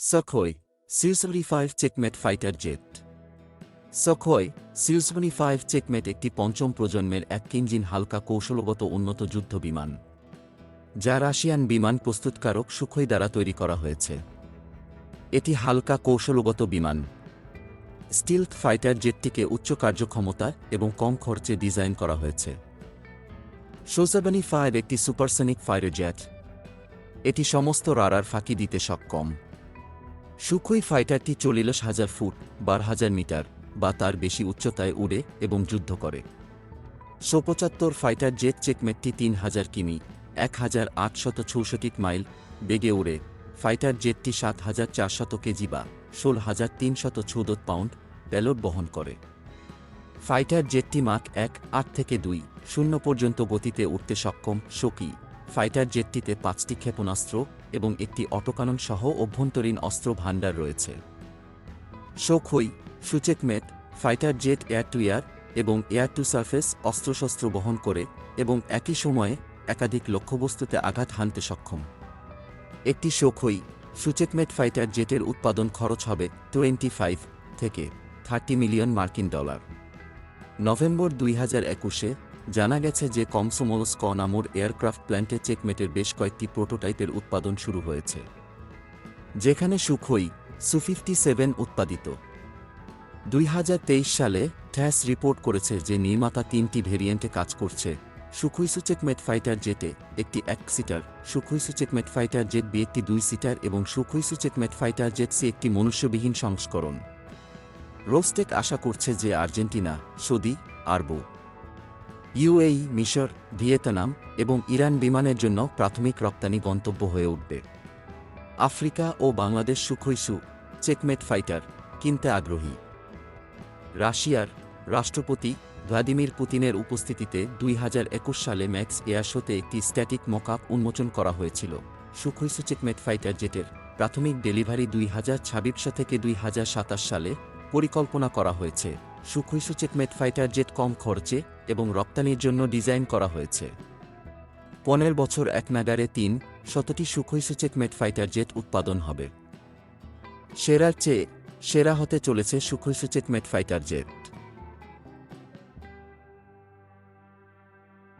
Sukhoi Su-75 checkmate fighter jet Sukhoi সিউ-75 checkmate একটি পঞ্চম প্রজন্মের এক ইঞ্জিন হালকা কৌশলগত উন্নত যুদ্ধ বিমান, যা রাশিয়ান বিমান প্রস্তুতকারক সুখই দ্বারা তৈরি করা হয়েছে। এটি হালকা কৌশলগত বিমান। স্টিলথ ফাইটার জেটটিকে উচ্চ কার্যক্ষমতা এবং কম খরচে ডিজাইন করা হয়েছে। সোজাবানি ফায়ার একটি সুপারসনিক ফায়ার জেট এটি সমস্ত রারার ফাঁকি দিতে সক্ষম। সুখই ফাইটারটি চল্লিশ হাজার ফুট, বার হাজার মিটার, বা তার বেশি উচ্চতায় উড়ে এবং যুদ্ধ করে। শো পঁচাত্তর ফাইটার জেট চেকমেটটি তিন হাজার কিমি, এক হাজার আটশত চৌষট্টি মাইল বেগে উড়ে। ফাইটার জেটটি সাত হাজার চারশত কেজি বা ষোল হাজার তিনশত চৌদ্দ পাউন্ড প্যালোড বহন করে। ফাইটার জেটটি মাক এক, আট থেকে দুই, শূন্য পর্যন্ত গতিতে উঠতে সক্ষম শোকি ফাইটার জেটটিতে পাঁচটি ক্ষেপণাস্ত্র এবং একটি অটোকানন সহ অভ্যন্তরীণ অস্ত্র ভাণ্ডার রয়েছে। Sukhoi Su Checkmate fighter jet air to air এবং এয়ার টু সার্ফেস অস্ত্রশস্ত্র বহন করে এবং একই সময়ে একাধিক লক্ষ্যবস্তুতে আঘাত হানতে সক্ষম। একটি শোখই সুচেকমেট ফাইটার জেটের উৎপাদন খরচ হবে টোয়েন্টি ফাইভ থেকে থার্টি মিলিয়ন মার্কিন ডলার। নভেম্বর দুই হাজার একুশে জানা গেছে যে কমসোমোলস ক নামর এয়ারক্রাফট প্ল্যান্টে চেকমেটের বেশ কয়েকটি প্রোটোটাইপের উৎপাদন শুরু হয়েছে, যেখানে সুখই সু ফিফটি সেভেন উৎপাদিত। দুই হাজার তেইশ সালে ট্যাস রিপোর্ট করেছে যে নির্মাতা তিনটি ভেরিয়েন্টে কাজ করছে, সুখুইসু চেকমেট ফাইটার জেটে একটি এক seater Sukhoi Su Checkmate fighter jet B একটি দুই সিটার এবং Sukhoi Su Checkmate fighter jet C একটি মনুষ্যবিহীন সংস্করণ। রোস্টেক আশা করছে যে আর্জেন্টিনা, সৌদি, আরব ইউএই, মিশর, ভিয়েতনাম এবং ইরান বিমানের জন্য প্রাথমিক রপ্তানি গন্তব্য হয়ে উঠবে। আফ্রিকা ও Bangladesh Sukhoi Su Checkmate fighter, কিনতে আগ্রহী। রাশিয়ার রাষ্ট্রপতি ভ্লাদিমির পুতিনের উপস্থিতিতে দুই হাজার একুশ সালে ম্যাক্স এয়ার শোতে একটি স্ট্যাটিক মকআপ উন্মোচন করা হয়েছিল। সুখইসু চেকমেট ফাইটার জেটের প্রাথমিক ডেলিভারি দুই হাজার ছাব্বিশ থেকে দুই হাজার সাতাশ সালে পরিকল্পনা করা হয়েছে। Sukhoi Su Checkmate fighter jet কম খরচে এবং রপ্তানির জন্য ডিজাইন করা হয়েছে। পনেরো বছর এক নাগারে তিন শতটি Sukhoi Su Checkmate fighter jet উৎপাদন হবে। সেরার চেয়ে সেরা হতে চলেছে সুখইসু চেকমেট ফাইটার জেট